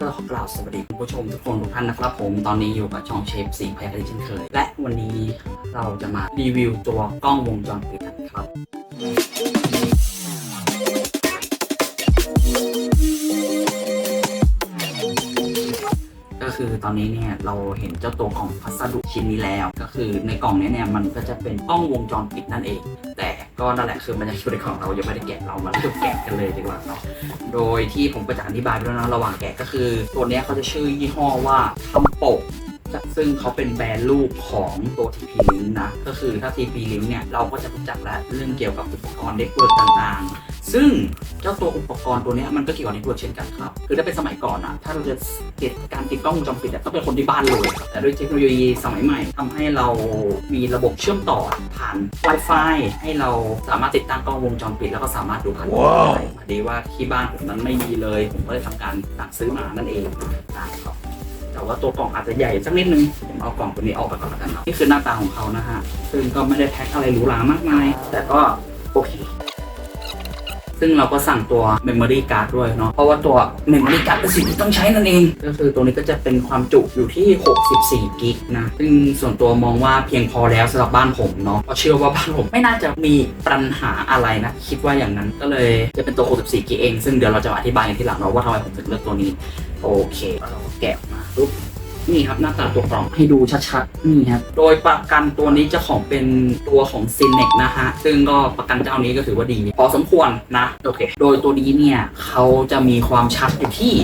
ก็ขอกล่าวสวัสดีคุณผู้ชมทุกคนทุกท่านนะครับผมตอนนี้อยู่กับช่องเชฟสีพยาธิเช่นเคย และวันนี้เราจะมารีวิวตัวกล้องวงจรปิดกันครับก็คือตอนนี้เนี่ยเราเห็นเจ้าตัวกล่องพัสดุชิ้นนี้แล้ว ก็คือในกล่องนี้เนี่ยมันก็จะเป็นกล้องวงจรปิดนั่นเอง ก็นั่นแหละคือมันยังอยู่ในของเรายังไม่ได้แกะเรามาเริ่มแกะกันเลยดีกว่าเนาะโดยที่ผมก็จะอธิบายไปแล้วนะระหว่างแกะก็คือ ตัวนี้เขาจะชื่อยี่ห้อว่าทำโปกซึ่งเขาเป็นแบรนด์ลูกของตัว TP Link นะ ก็คือถ้า TP Link เนี่ย เราก็จะรู้จักแล้วเรื่องเกี่ยวกับอุปกรณ์เน็ตเวิร์กต่างๆ ซึ่งเจ้าตัวอุปกรณ์ตัวเนี้ยมันก็เกี่ยวกับเน็ตเวิร์กเช่นกันครับ คือถ้าเป็นสมัยก่อนอะถ้าเราจะติดการติดกล้องวงจรปิดอะต้องเป็นคนที่บ้านเลยครับแต่ด้วยเทคโนโลยีสมัยใหม่ทำให้เรามีระบบเชื่อมต่อผ่าน Wi-Fi ให้เราสามารถติดตั้งกล้องวงจรปิด แล้วก็สามารถดูผ่านได้พอดีว่าที่บ้านผมนั้นไม่มีเลย ผมก็เลยทำการสั่งซื้อมานั่นเองนะครับแต่ว่าตัวกล่องอาจจะใหญ่สักนิดนึงผมเอากล่องตัวนี้ออกไปก่อนแล้วกันเนาะนี่คือหน้าตาของเขานะฮะซึ่งก็ไม่ได้แพ็คอะไรหรูหรามากมาย แต่ก็โอเค ซึ่งเราก็สั่งตัว Memory Card ด้วยเนาะเพราะว่าตัว Memory Card เป็นสิ่งที่ต้องใช้นั่นเอง ก็คือตัวนี้ก็จะเป็นความจุอยู่ที่ 64 กิกนะ ซึ่งส่วนตัวมองว่าเพียงพอแล้วสำหรับบ้านผมเนาะเพราะเชื่อว่าบ้านผมไม่น่าจะมีปัญหาอะไรนะ คิดว่าอย่างนั้นก็เลยจะเป็นตัว 64 กิกเอง ซึ่งเดี๋ยวเราจะอธิบายกันทีหลังเนาะว่าทำไมผมถึงเลือกตัวนี้โอเคเราแกะมาปุ๊บ นี่ครับหน้าตาตัวกล่องให้ดูชัดๆนี่ครับโดยประกันตัวนี้จะของเป็นตัวของ c i n e x นะฮะซึ่งก็ประกันเจ้านี้ก็ถือว่าดี พอสมควรนะโอเคโดยตัวนี้เนี่ยเขาจะมีความชัดอยู่ที่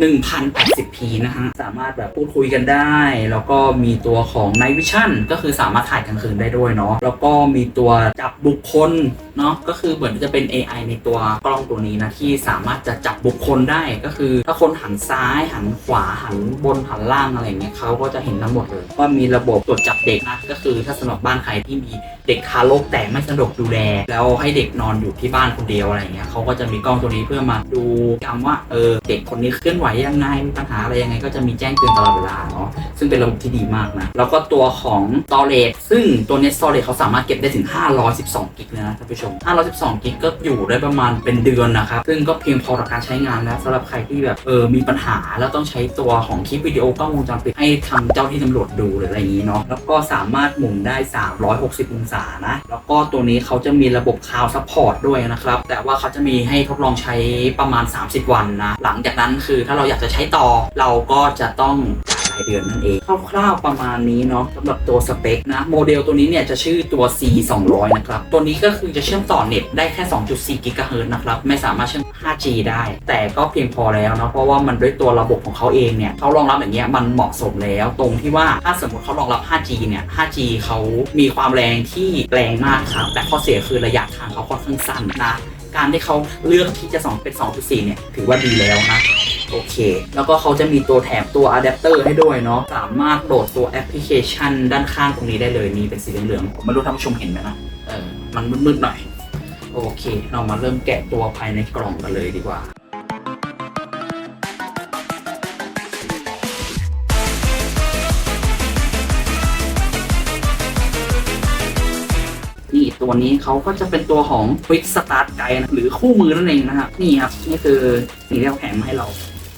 1080p นะฮะ สามารถแบบพูดคุยกันได้ แล้วก็มีตัวของ Night Vision ก็คือสามารถถ่ายกลางคืนได้ด้วยเนาะแล้วก็มีตัวจับบุคคล เนาะก็คือเหมือนจะเป็น AI ในตัวกล้องตัวนี้นะที่สามารถจะจับบุคคลได้ก็คือ ถ้าคนหันซ้ายหันขวาหันบนหันล่างอะไรเงี้ยเขาก็จะเห็นทั้งหมดเลยว่ามีระบบตรวจจับเด็กนะก็คือถ้าสำหรับบ้านใครที่มีเด็กทารกแต่ไม่สะดวกดูแล แล้วให้เด็กนอนอยู่ที่บ้านคนเดียวอะไรเงี้ยเขาก็จะมีกล้องตัวนี้เพื่อมาดูกำว่าเออเด็กคนนี้เคลื่อนไหวยังไงมีปัญหาอะไรยังไง ก็จะมีแจ้งเตือนตลอดเวลาเนาะซึ่งเป็นระบบที่ดีมากนะแล้วก็ตัวของ storage ซึ่งตัวเนี้ storage เขาสามารถเก็บได้ถึง 512 กิกเลยนะท่านผู้ชม512กิกก็อยู่ได้ประมาณเป็นเดือนนะครับ ซึ่งก็เพียงพอต่อการใช้งานแล้วสำหรับใครที่แบบเออมีปัญหาแล้วต้องใช้ตัวของคลิปวิดีโอกล้องวงจรปิดให้ทางเจ้าที่ตำรวจดูหรืออะไรอย่างนี้เนาะแล้วก็สามารถหมุนได้ 360 องศานะ แล้วก็ตัวนี้เขาจะมีระบบ cloud support ด้วยนะครับ แต่ว่าเขาจะมีให้ทดลองใช้ประมาณ 30 วันนะ หลังจากนั้นคือถ้าเราอยากจะใช้ต่อเราก็จะต้องายเดือนนั่นเอง คร่าวๆประมาณนี้เนาะสำหรับตัวสเปคนะโมเดลตัวนี้เนี่ยจะชื่อตัว C 200นะครับตัวนี้ก็คือจะเชื่อมต่อเน็ตได้แค่ 2.4 กิกะเฮิรตซ์นะครับไม่สามารถเชื่อม 5G ได้ แต่ก็เพียงพอแล้วเนาะเพราะว่ามันด้วยตัวระบบของเขาเองเนี่ยเขารองรับอย่างเงี้ยมันเหมาะสมแล้ว ตรงที่ว่าถ้าสมมติเขารองรับ 5G เนี่ย 5G เขามีความแรงที่แรงมากครับแต่ข้อเสียคือระยะทางเขาค่อนข้างสั้นนะ การที่เขาเลือกที่จะสองเป็น 2.4 เนี่ย ถือว่าดีแล้วนะ โอเค แล้วก็เขาจะมีตัวแถมตัวอะแดปเตอร์ให้ด้วยเนาะสามารถโหลดตัวแอปพลิเคชันด้านข้างตรงนี้ได้เลยนี่เป็นสีเหลืองๆผมไม่รู้ท่านผู้ชมเห็นไหมนะเออมันมืดๆหน่อย โอเค เรามาเริ่มแกะตัวภายในกล่องกันเลยดีกว่า ตัวนี้เขาก็จะเป็นตัวของ Quick Start Guide นะหรือคู่มือนั่นเองนะครับนี่ครับนี่คือสิ่งที่เขาแถมมาให้เรา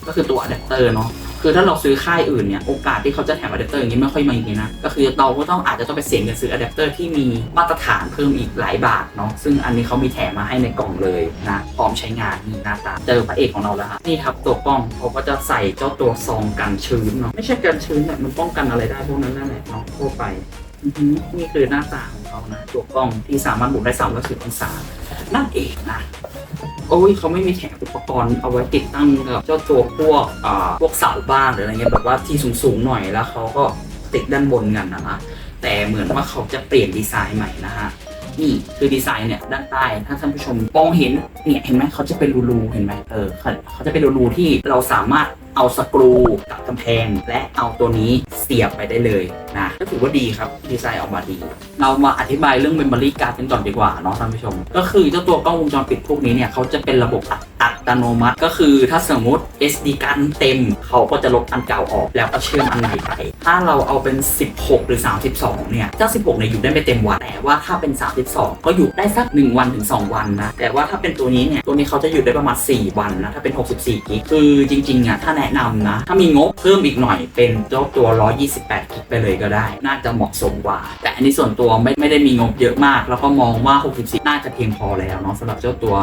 ก็คือตัวอะแดปเตอร์เนาะคือถ้าเราซื้อค่ายอื่นเนี่ยโอกาสที่เขาจะแถมอะแดปเตอร์อย่างนี้ไม่ค่อยมีนะก็คือเราก็ต้องอาจจะต้องไปเสียเงินซื้ออะแดปเตอร์ที่มีมาตรฐานเพิ่มอีกหลายบาทเนาะซึ่งอันนี้เขามีแถมมาให้ในกล่องเลยนะพร้อมใช้งานนี่หน้าตาเจอพระเอกของเราแล้วครับนี่ครับตัวกล้องเขาก็จะใส่เจ้าตัวซองกันชื้นเนาะไม่ใช่กันชื้นแต่ยมันป้องกันอะไรได้พวกนั้นนั่นแหละเนาะทั่วไปนี่คือหน้าตาของเขานะตัวกล้องที่สามารถหมุนได้360อองศานั่นเองนะโอ้ยเขาไม่มีแถมอุปกรณ์เอาไว้ติดตั้งกับเจ้าตัวพวกอ่าพวกเสาบ้านหรืออะไรเงี้ยแบบว่าที่สูงๆหน่อยแล้วเขาก็ติดด้านบนกันนะนะแต่เหมือนว่าเขาจะเปลี่ยนดีไซน์ใหม่นะฮะนี่คือดีไซน์เนี่ยด้านใต้ถ้าท่านผู้ชมมองเห็นเนี่ยเห็นไหมเขาจะเป็นรูๆเห็นไหมเออเขาเขาจะเป็นรูๆที่เราสามารถเอาสกรูกับกำแพง และเอาตัวนี้ สียบไปได้เลยนะก็ถือว่าดีครับดีไซน์ออกมาดี เรามาอธิบายเรื่อง Memory Card กันก่อนดีกว่าเนาะท่านผู้ชม ก็คือเจ้าตัวกล้องวงจรปิดพวกนี้เนี่ยเขาจะเป็นระบบอัตอัตโนมัติก็คือถ้าสมมติ SD การ์ดเต็ม เขาก็จะลบอันเก่าออกแล้วก็เชื่อมอันใหม่ไป ถ้าเราเอาเป็น 16 หรือ 32 เนี่ยเจ้า 16 เนี่ยอยู่ได้ไม่เต็มวัน แต่ว่าถ้าเป็น 32 ก็อยู่ได้สัก 1 วันถึง 2 วันนะ แต่ว่าถ้าเป็นตัวนี้เนี่ย ตัวนี้เขาจะอยู่ได้ประมาณ 4 วันนะ ถ้าเป็น 64 กิก คือจริงๆอะถ้าแนะนะนำนะ ถ้ามีงบเพิ่มอีกหน่อยเป็นเจ้าตัว128กิกไปเลยก็ได้ น่าจะเหมาะสมกว่า แต่อันนี้ส่วนตัวไม่ไม่ได้มีงบเยอะมาก แล้วก็มองว่า 64 น่าจะเพียงพอแล้วเนาะสำหรับเจ้าตัว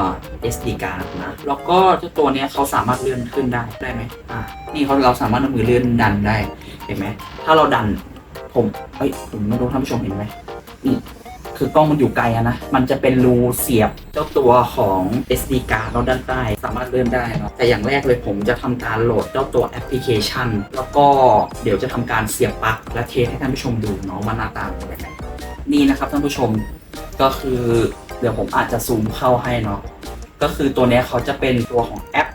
SD card นะ แล้วก็เจ้าตัวเนี้ยเขาสามารถเลื่อนขึ้นได้ได้ไหมอ่านี่เขาเราสามารถเอามือเลื่อนดันได้เห็นไหมถ้าเราดันผมเอ้ยผมไม่รู้ท่านผู้ชมเห็นไหมนี่ คือกล้องมันอยู่ไกลอะนะ มันจะเป็นรูเสียบเจ้าตัวของ SD card เราด้านใต้ สามารถเลื่อนได้เนาะแต่อย่างแรกเลยผมจะทำการโหลดเจ้าตัวแอปพลิเคชัน แล้วก็เดี๋ยวจะทำการเสียบปลั๊กและเทสให้ท่านผู้ชมดูเนาะว่าหน้าตาเป็นยังไงนี่นะครับท่านผู้ชมก็คือเดี๋ยวผมอาจจะซูมเข้าให้เนาะก็คือตัวนี้เขาจะเป็นตัวของแอป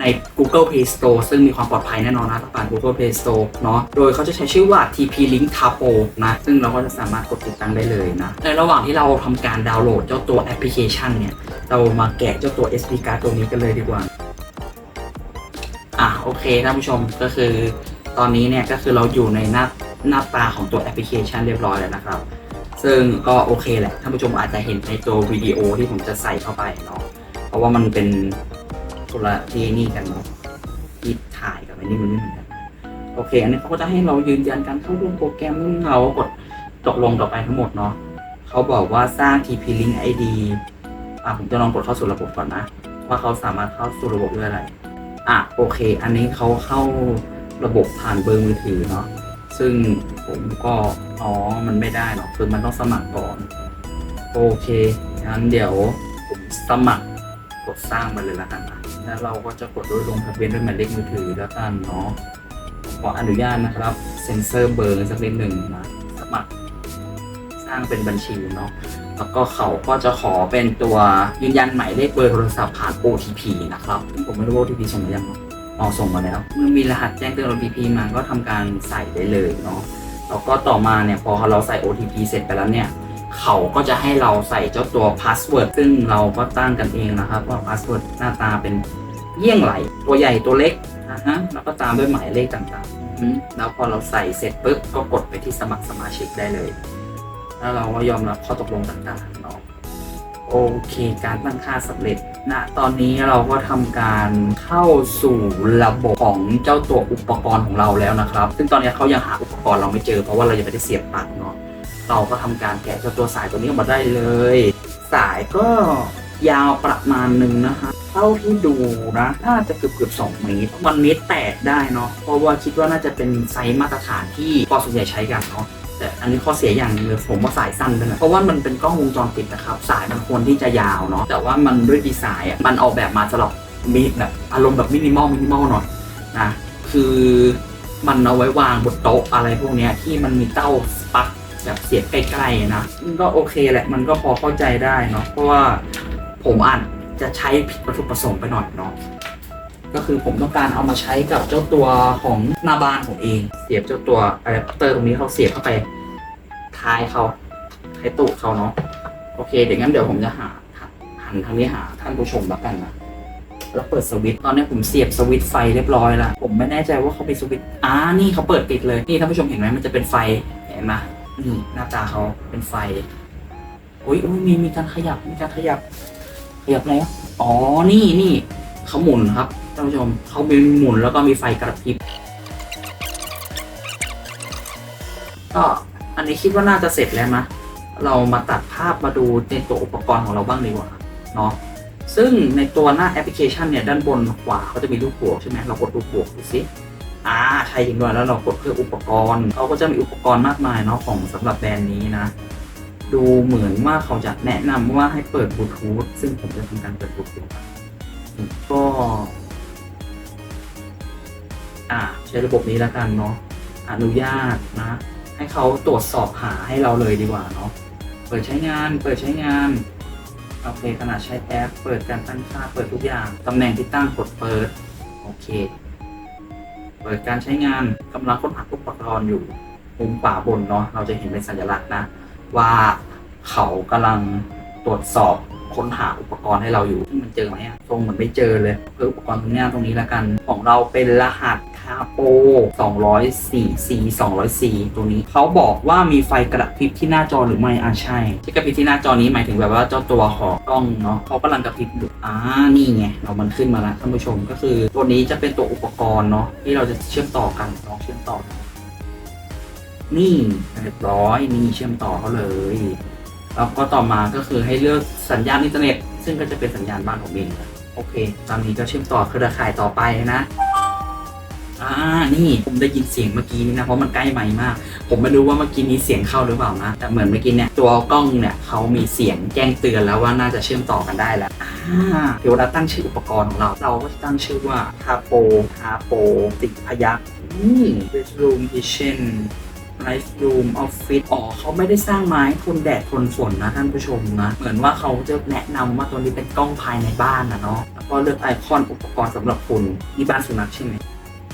ใน Google Play Store ซึ่งมีความปลอดภัยแน่นอนนะต้องผ่าน Google Play Store เนาะโดยเขาจะใช้ชื่อว่า TP Link Tapo นะซึ่งเราก็จะสามารถกดติดตั้งได้เลยนะในระหว่างที่เราทำการดาวน์โหลดเจ้าตัวแอปพลิเคชันเนี่ยเรามาแกะเจ้าตัว SD card ตัวนี้กันเลยดีกว่าอะโอเคท่านผู้ชมก็คือตอนนี้เนี่ยก็คือเราอยู่ในหน้าหน้าตาของตัวแอปพลิเคชันเรียบร้อยแล้วนะครับ ซึ่งก็โอเคแหละท่านผู้ชมอาจจะเห็นในตัววิดีโอที่ผมจะใส่เข้าไปเนาะเพราะว่ามันเป็น คนละที่นี่กันเนาะที่ถ่ายกับอันนี้มันไม่เหมือนกันโอเค อันนี้เขาก็จะให้เรายืนยันการเข้าร่วมโปรแกรมเราก็กดตกลงต่อไปทั้งหมดเนาะเขาบอกว่าสร้าง TP Link ID อะผมจะลองกดเข้าสู่ระบบก่อนนะ ว่าเขาสามารถเข้าสู่ระบบด้วยอะไร อะโอเค อันนี้เขาเข้าระบบผ่านเบอร์มือถือเนาะซึ่งผมก็อ๋อมันไม่ได้หรอกคือมันต้องสมัครก่อน โอเคงั้นเดี๋ยวผมสมัครกดสร้างมาเลยละกันนะ แล้วเราก็จะกดด้วยลงทะเบียนด้วยหมายเลขมือถือแล้วกันเนาะขออนุญาตนะครับเซ็นเซอร์เบอร์สักนิดหนึ่งนะสมัครสร้างเป็นบัญชีเนาะแล้วก็เขาก็จะขอเป็นตัวยืนยันหมายเลขเบอร์โทรศัพท์ผ่าน OTP นะครับซึ่งผมไม่รู้ว่า OTP ส่งมายังเนาะอ๋อส่งมาแล้ว เมื่อมีรหัสแจ้งเตือน OTP มาก็ทำการใส่ได้เลยเนาะแล้วก็ต่อมาเนี่ยพอเราใส่ OTP เสร็จไปแล้วเนี่ย เขาก็จะให้เราใส่เจ้าตัวพาสเวิร์ดซึ่งเราก็ตั้งกันเองนะครับ ว่าพาสเวิร์ดหน้าตาเป็นเยี่ยงไหล ตัวใหญ่ตัวเล็กนะฮะแล้วก็ตามด้วยหมายเลขต่างๆ แล้วพอเราใส่เสร็จปุ๊บก็กดไปที่สมัครสมาชิกได้เลย แล้วเราก็ยอมรับข้อตกลงต่างๆเนาะโอเค การตั้งค่าสำเร็จณตอนนี้เราก็ทำการเข้าสู่ระบบของเจ้าตัวอุปกรณ์ของเราแล้วนะครับ ซึ่งตอนนี้เขายังหาอุปกรณ์เราไม่เจอเพราะว่าเรายังไม่ได้เสียบปลั๊กเนาะ เราก็ทำการแกะเจ้าตัวสายตัวนี้ออกมาได้เลย สายก็ยาวประมาณหนึ่งนะฮะเท่าที่ดูนะ น่าจะเกือบเกือบสองเมตรวันเมตรแปดได้เนาะเพราะว่าคิดว่าน่าจะเป็นไซส์มาตรฐานที่พอส่วนใหญ่ใช้กันเนาะแต่อันนี้ข้อเสียอย่างนึงเลยผมว่าสายสั้นไปหน่อยเพราะว่ามันเป็นกล้องวงจรปิดนะครับ สายมันควรที่จะยาวเนาะแต่ว่ามันด้วยดีไซน์อะมันออกแบบมาสำหรับมีแบบอารมณ์แบบมินิมอลมินิมอลหน่อยนะคือมันเอาไว้วางบนโต๊ะอะไรพวกนี้ที่มันมีเต้าสปัก แบบเสียบใกล้ๆนะก็โอเคแหละมันก็พอเข้าใจได้เนาะเพราะว่าผมอาจจะใช้ผิดวัตถุประสงค์ไปหน่อยเนาะก็คือผมต้องการเอามาใช้กับเจ้าตัวของหน้าบ้านผมเอง เสียบเจ้าตัวอะแดปเตอร์ตรงนี้เขาเสียบเข้าไปท้ายเขาท้ายตูดเขาเนาะโอเคเดี๋ยวงั้นเดี๋ยวผมจะหาหันทางนี้หาท่านผู้ชมแล้วกันนะแล้วเปิดสวิตช์ตอนนี้ผมเสียบสวิตช์ไฟเรียบร้อยล้วผมไม่แน่ใจว่าเขามีสวิตช์อ่านี่เขาเปิดปิดเลยนี่ท่านผู้ชมเห็นไหมมันจะเป็นไฟเห็นไหม นี่หน้าตาเขาเป็นไฟอุ้ยอุ้ยมีมีการขยับมีการขยับขยับอะไรวะอ๋อนี่นี่เขาหมุนครับท่านผู้ชมเขามีหมุนแล้วก็มีไฟกระพริบก็อันนี้คิดว่าน่าจะเสร็จแล้วนะเรามาตัดภาพมาดูในตัวอุปกรณ์ของเราบ้างดีกว่าเนาะซึ่งในตัวหน้าแอปพลิเคชันเนี่ยด้านบนขวาเขาจะมีรูปบวกใช่ไหมเรากดรูปบวกดูสิ อ่าใช่จริงด้วยแล้วเรากดเพื่ออุปกรณ์เขาก็จะมีอุปกรณ์มากมายเนาะของสำหรับแบรนด์นี้นะ ดูเหมือนว่าเขาจะแนะนำว่าให้เปิดบลูทูธซึ่งผมจะทำการเปิดบลูทูธก็อ่าใช้ระบบนี้แล้วกันเนาะอนุญาตนะ ให้เขาตรวจสอบหาให้เราเลยดีกว่าเนาะเปิดใช้งาน เปิดใช้งานโอเคขนาดใช้แอป เปิดการตั้งค่าเปิดทุกอย่างตำแหน่งที่ตั้งกดเปิด โอเค เปิดการใช้งานกำลังค้นหาอุปกรณ์อยู่มุมขวาบนเนาะเราจะเห็นเป็นสัญลักษณ์นะ ว่าเขากำลังตรวจสอบ ค้นหาอุปกรณ์ให้เราอยู่ซึ่งมันเจอไหมอะตรงเหมือนไม่เจอเลยเพื่ออุปกรณ์ตรงนี้ตรงนี้ละกัน ของเราเป็นรหัสคาโป204 C 204ตัวนี้เขาบอกว่ามีไฟกระพริบที่หน้าจอหรือไม่อ่าใช่ที่กระพริบที่หน้าจอนี้หมายถึงแบบว่าเจ้าตัวของกล้องเนาะเขากำลังกระพริบอยู่อ่านี่ไงเรามันขึ้นมาแล้วท่านผู้ชมก็คือ ตัวนี้จะเป็นตัวอุปกรณ์เนาะที่เราจะเชื่อมต่อกันลองเชื่อมต่อนี่เรียบร้อยนี่เชื่อมต่อเขาเลย แล้วก็ต่อมาก็คือให้เลือกสัญญาณอินเทอร์เน็ต ซึ่งก็จะเป็นสัญญาณบ้านผมเองนะโอเค ตอนนี้ก็เชื่อมต่อเครือข่ายต่อไปนะอ่านี่ผมได้ยินเสียงเมื่อกี้นี้นะเพราะมันใกล้ไมค์มาก ผมไม่รู้ว่าเมื่อกี้นี้เสียงเข้าหรือเปล่านะแต่เหมือนเมื่อกี้เนี่ยตัวกล้องเนี่ยเขามีเสียงแจ้งเตือนแล้วว่าน่าจะเชื่อมต่อกันได้แล้วอ่าเดี๋ยวเราตั้งชื่ออุปกรณ์ของเรา เราก็จะตั้งชื่อว่าคาโปคาโปติดพยักอืม bedroom kitchen ไลฟ์รูมออฟฟิศอ๋อเขาไม่ได้สร้างไม้ทนแดดทนฝนนะท่านผู้ชมนะ เหมือนว่าเขาจะแนะนำว่าตัวนี้เป็นกล้องภายในบ้านนะเนาะแล้วก็เลือกไอคอนอุปกรณ์สำหรับคุณนี่บ้านสุนัขใช่ไหม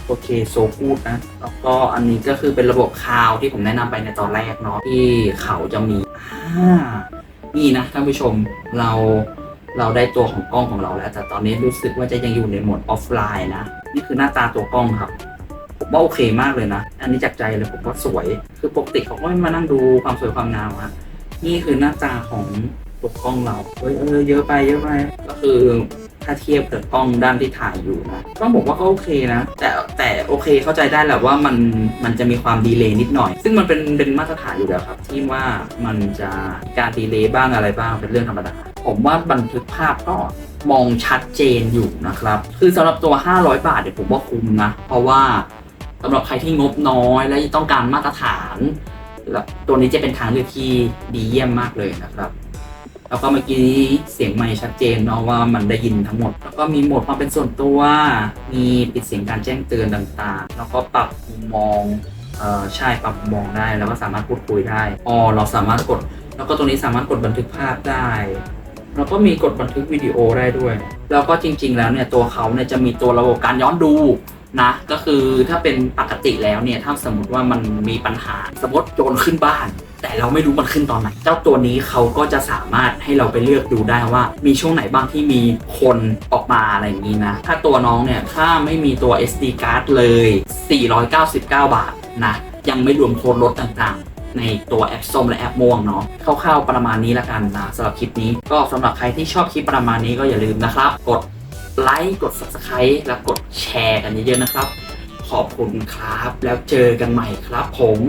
โอเคโซกูดนะแล้วก็อันนี้ก็คือเป็นระบบคาวที่ผมแนะนำไปในตอนแรกเนาะที่เขาจะมีอ่านี่นะท่านผู้ชมเราเราได้ตัวของกล้องของเราแล้ว แต่ตอนนี้รู้สึกว่าจะยังอยู่ในโหมดออฟไลน์นะ นี่คือหน้าตาตัวกล้องครับ ว่าโอเคมากเลยนะ อันนี้จากใจเลยผมว่าสวย คือปกติเขาก็ไม่มานั่งดูความสวยความงามอะนี่คือหน้าตาของตัวกล้องเราเออเยอะไปเยอะไปก็คือถ้าเทียบกับกล้องด้านที่ถ่ายอยู่นะต้องบอกว่าก็โอเคนะ แต่แต่โอเคเข้าใจได้แหละว่ามันมันจะมีความดีเลย์นิดหน่อย ซึ่งมันเป็นเป็นมาตรฐานอยู่แล้วครับ ที่ว่ามันจะการดีเลย์บ้างอะไรบ้างเป็นเรื่องธรรมดาผมว่าบันทึกภาพก็มองชัดเจนอยู่นะครับ คือสำหรับตัว 500 บาทเนี่ยผมว่าคุ้มนะ เพราะว่า สำหรับใครที่งบน้อยและต้องการมาตรฐานแล้วตัวนี้จะเป็นทางเลือกที่ดีเยี่ยมมากเลยนะครับ แล้วก็เมื่อกี้เสียงไม่ชัดเจนเนาะว่ามันได้ยินทั้งหมด แล้วก็มีโหมดความเป็นส่วนตัว มีปิดเสียงการแจ้งเตือนต่างๆ แล้วก็ปรับมุมมองเออใช่ปรับมุมมองได้แล้วก็สามารถพูดคุยได้อ๋อเราสามารถกด แล้วก็ตรงนี้สามารถกดบันทึกภาพได้ แล้วก็มีกดบันทึกวิดีโอได้ด้วย แล้วก็จริง ๆ แล้วเนี่ยตัวเขาเนี่ยจะมีตัวระบบการย้อนดู นะก็คือถ้าเป็นปกติแล้วเนี่ยถ้าสมมติว่ามันมีปัญหาสมมติโจรขึ้นบ้าน แต่เราไม่รู้มันขึ้นตอนไหน เจ้าตัวนี้เขาก็จะสามารถให้เราไปเลือกดูได้ว่า มีช่วงไหนบ้างที่มีคนออกมาอะไรอย่างนี้นะ ถ้าตัวน้องเนี่ยถ้าไม่มีตัว SD card เลย 499 บาทนะยังไม่รวมโค้ดลดต่างๆ ในตัวแอปส้มและแอปม่วงเนาะคร่าวๆประมาณนี้ละกันนะสำหรับคลิปนี้ก็สำหรับใครที่ชอบคลิปประมาณนี้ก็อย่าลืมนะครับ กด ไลค์กด Subscribe และกดแชร์กันเยอะๆนะครับ ขอบคุณครับ แล้วเจอกันใหม่ครับผม